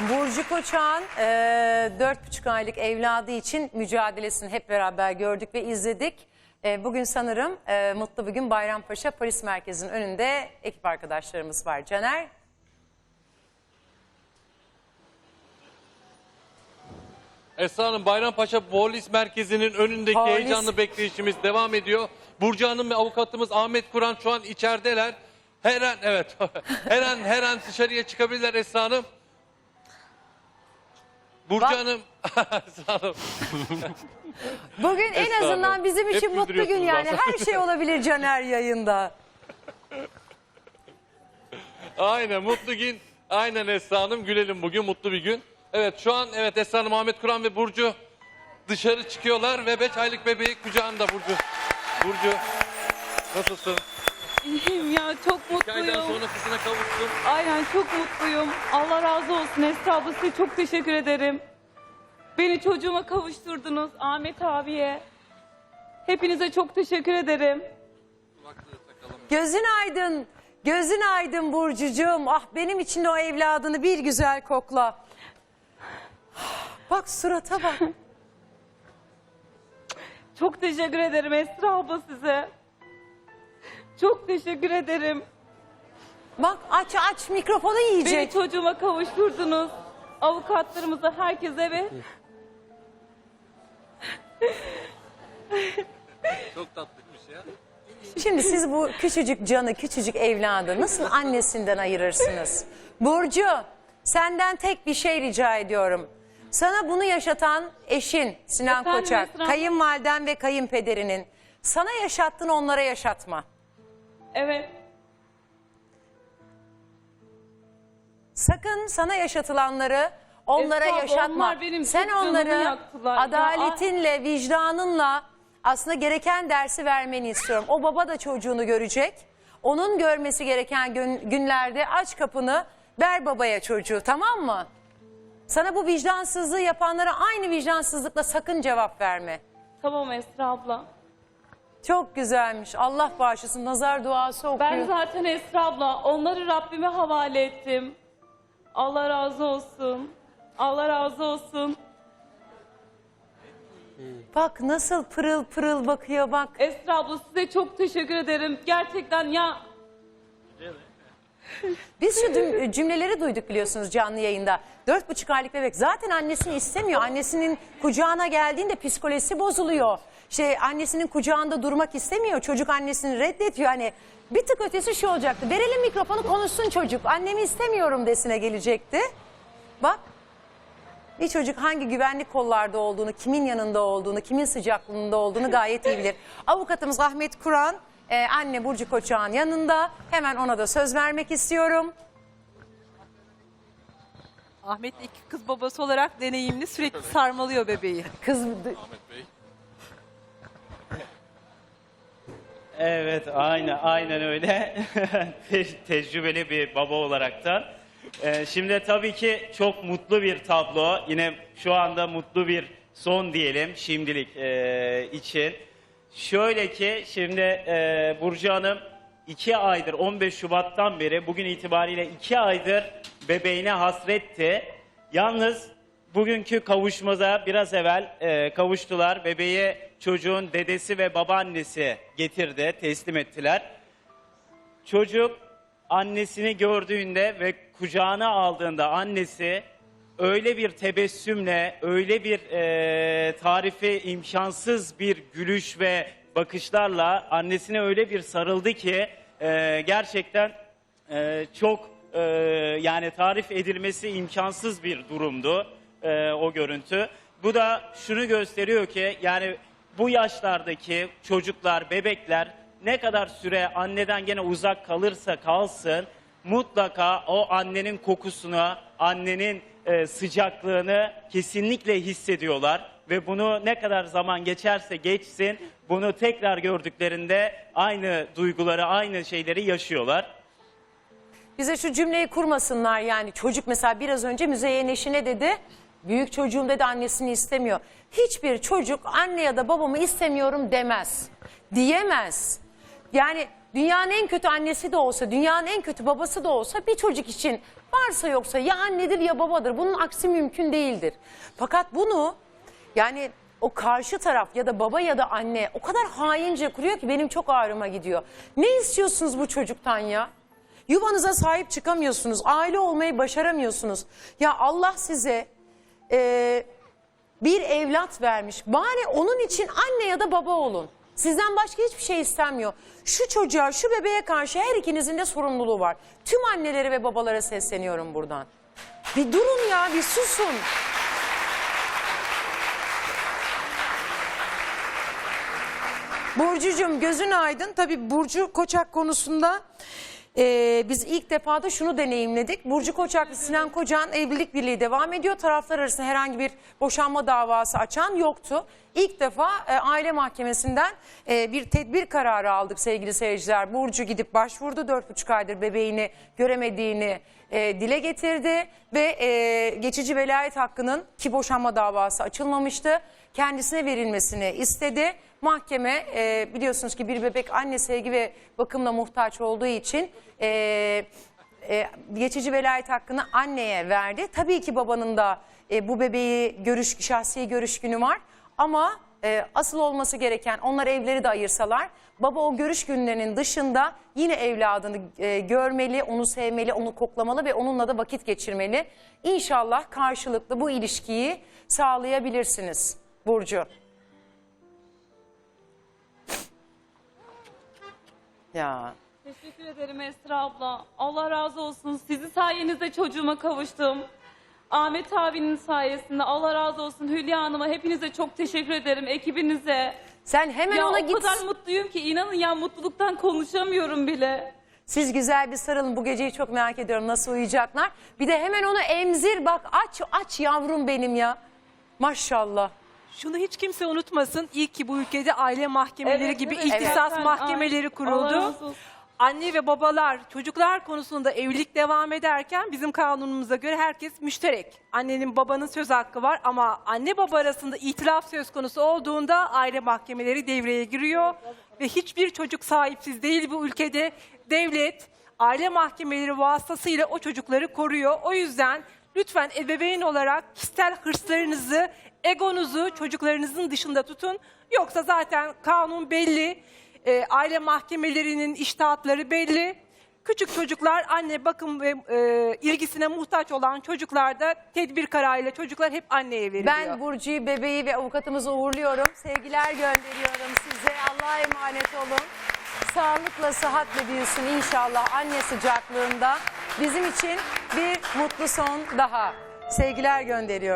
Burcu Koçak'ın e, dört buçuk aylık evladı için mücadelesini hep beraber gördük ve izledik. E, bugün sanırım e, Mutlu Bugün Bayrampaşa Polis Merkezi'nin önünde ekip arkadaşlarımız var. Caner, Esra Hanım Bayrampaşa Polis Merkezi'nin önündeki Polis. heyecanlı bekleyişimiz devam ediyor. Burcu Hanım ve avukatımız Ahmet Kur'an şu an içerideler. Her an evet her an her an dışarıya çıkabilirler Esra Hanım. Burcu Bak- Hanım Esra Hanım. bugün en Estağfurullah. azından bizim Hep için mutlu gün güldürüyorsunuz yani. Her şey olabilir Caner yayında. Aynen mutlu gün. Aynen Esra Hanım gülelim bugün mutlu bir gün. Evet şu an evet Esra Hanım Ahmet Kur'an ve Burcu dışarı çıkıyorlar ve 5 aylık bebeği kucağında Burcu. Burcu nasılsın? İyiyim ya çok aydan mutluyum. sonra kızına kavuştun. Aynen çok mutluyum. Allah razı olsun Esra abla size çok teşekkür ederim. Beni çocuğuma kavuşturdunuz Ahmet abiye. Hepinize çok teşekkür ederim. Gözün aydın, gözün aydın Burcucuğum. Ah benim için de o evladını bir güzel kokla. Bak surata bak. Çok teşekkür ederim Esra abla size. Çok teşekkür ederim. Bak aç aç mikrofonu Beni yiyecek. çocuğuma kavuşturdunuz. Avukatlarımıza, herkese ve Çok tatlıymış ya. Şimdi siz bu küçücük canı, küçücük evladı nasıl annesinden ayırırsınız? Burcu, senden tek bir şey rica ediyorum. Sana bunu yaşatan eşin Sinan Efendim Koçak, Esra? kayınvaliden ve kayınpederinin sana yaşattın onlara yaşatma. Evet Sakın sana yaşatılanları onlara abla, yaşatma. onlar benim Sen çok canımı onları yaktılar. Ya, adaletinle, vicdanınla aslında gereken dersi vermeni istiyorum. O baba da çocuğunu görecek. Onun görmesi gereken gün- günlerde aç kapını ver babaya çocuğu tamam mı? Sana bu vicdansızlığı yapanlara aynı vicdansızlıkla sakın cevap verme. tamam Esra abla. Çok güzelmiş. Allah bağışlasın. Nazar duası okuyor. Ben zaten Esra abla onları Rabbime havale ettim. Allah razı olsun. Allah razı olsun. Bak nasıl pırıl pırıl bakıyor bak. Esra abla size çok teşekkür ederim. Gerçekten ya Biz şu düm- cümleleri duyduk biliyorsunuz canlı yayında. Dört buçuk aylık bebek zaten annesini istemiyor. Annesinin kucağına geldiğinde psikolojisi bozuluyor. Şey annesinin kucağında durmak istemiyor. Çocuk annesini reddediyor. Hani bir tık ötesi şu olacaktı. Verelim mikrofonu konuşsun çocuk. Annemi istemiyorum desine gelecekti. Bak bir çocuk hangi güvenlik kollarda olduğunu, kimin yanında olduğunu, kimin sıcaklığında olduğunu gayet iyi bilir. Avukatımız Ahmet Kur'an, e, anne Burcu Koçak'ın yanında. Hemen ona da söz vermek istiyorum. Ahmet iki kız babası olarak deneyimli sürekli sarmalıyor bebeği. Kız Evet, aynen, aynen öyle. Te- tecrübeli bir baba olaraktan. Ee, şimdi tabii ki çok mutlu bir tablo. Yine şu anda mutlu bir son diyelim şimdilik e, için. Şöyle ki şimdi e, Burcu Hanım iki aydır 15 Şubat'tan beri bugün itibariyle iki aydır bebeğine hasretti. Yalnız bugünkü kavuşmada biraz evvel e, kavuştular. Bebeği çocuğun dedesi ve babaannesi getirdi, teslim ettiler. Çocuk annesini gördüğünde ve kucağına aldığında annesi öyle bir tebessümle, öyle bir e, tarifi imkansız bir gülüş ve bakışlarla annesine öyle bir sarıldı ki e, gerçekten e, çok e, yani tarif edilmesi imkansız bir durumdu e, o görüntü. Bu da şunu gösteriyor ki yani bu yaşlardaki çocuklar, bebekler ne kadar süre anneden gene uzak kalırsa kalsın mutlaka o annenin kokusunu, annenin e, sıcaklığını kesinlikle hissediyorlar ve bunu ne kadar zaman geçerse geçsin bunu tekrar gördüklerinde aynı duyguları, aynı şeyleri yaşıyorlar. bize şu cümleyi kurmasınlar yani. Çocuk mesela biraz önce Müzeyyen eşine dedi. Büyük çocuğum dedi annesini istemiyor. Hiçbir çocuk anne ya da babamı istemiyorum demez. Diyemez. Yani dünyanın en kötü annesi de olsa, dünyanın en kötü babası da olsa bir çocuk için varsa yoksa ya annedir ya babadır. Bunun aksi mümkün değildir. Fakat bunu yani o karşı taraf ya da baba ya da anne o kadar haince kuruyor ki benim çok ağrıma gidiyor. Ne istiyorsunuz bu çocuktan ya? Yuvanıza sahip çıkamıyorsunuz. Aile olmayı başaramıyorsunuz. Ya Allah size eee, bir evlat vermiş. Bari onun için anne ya da baba olun. Sizden başka hiçbir şey istenmiyor. Şu çocuğa, şu bebeğe karşı her ikinizin de sorumluluğu var. Tüm annelere ve babalara sesleniyorum buradan. Bir durun ya, bir susun. Burcucuğum gözün aydın. Tabii Burcu Koçak konusunda e, biz ilk defa da şunu deneyimledik. Burcu Koçak ve Sinan Koçak'ın evlilik birliği devam ediyor. Taraflar arasında herhangi bir boşanma davası açan yoktu. İlk defa e, aile mahkemesinden e, bir tedbir kararı aldık sevgili seyirciler. Burcu gidip başvurdu. 4,5 aydır bebeğini göremediğini e, dile getirdi ve e, geçici velayet hakkının ki boşanma davası açılmamıştı kendisine verilmesini istedi. Mahkeme e, biliyorsunuz ki bir bebek anne sevgi ve bakımla muhtaç olduğu için e, e, geçici velayet hakkını anneye verdi. Tabii ki babanın da e, bu bebeği görüş şahsi görüş günü var ama e, asıl olması gereken onlar evleri de ayırsalar baba o görüş günlerinin dışında yine evladını e, görmeli, onu sevmeli, onu koklamalı ve onunla da vakit geçirmeli. İnşallah karşılıklı bu ilişkiyi sağlayabilirsiniz Burcu. Ya Teşekkür ederim Esra abla. Allah razı olsun. Sizin sayenizde çocuğuma kavuştum. Ahmet abinin sayesinde Allah razı olsun Hülya Hanım'a hepinize çok teşekkür ederim ekibinize. sen hemen Ya ona o git. kadar mutluyum ki inanın ya mutluluktan konuşamıyorum bile. Siz güzel bir sarılın. Bu geceyi çok merak ediyorum nasıl uyuyacaklar. Bir de hemen onu emzir bak aç aç yavrum benim ya. Maşallah. Şunu hiç kimse unutmasın. İyi ki bu ülkede aile mahkemeleri Evet, gibi evet. ihtisas Evet. mahkemeleri Ay, kuruldu. Allah razı olsun. Anne ve babalar çocuklar konusunda evlilik devam ederken bizim kanunumuza göre herkes müşterek. Annenin babanın söz hakkı var ama anne baba arasında itilaf söz konusu olduğunda aile mahkemeleri devreye giriyor. Ve hiçbir çocuk sahipsiz değil bu ülkede. Devlet aile mahkemeleri vasıtasıyla o çocukları koruyor. O yüzden lütfen ebeveyn olarak kişisel hırslarınızı, egonuzu çocuklarınızın dışında tutun. Yoksa zaten kanun belli. E, aile mahkemelerinin iştahatları belli. Küçük çocuklar anne bakım ve e, ilgisine muhtaç olan çocuklarda tedbir kararıyla çocuklar hep anneye veriliyor. Ben Burcu'yu, bebeği ve avukatımızı uğurluyorum. Sevgiler gönderiyorum size. Allah'a emanet olun. Sağlıkla, sıhhatle büyüsün inşallah anne sıcaklığında. Bizim için bir mutlu son daha. Sevgiler gönderiyorum.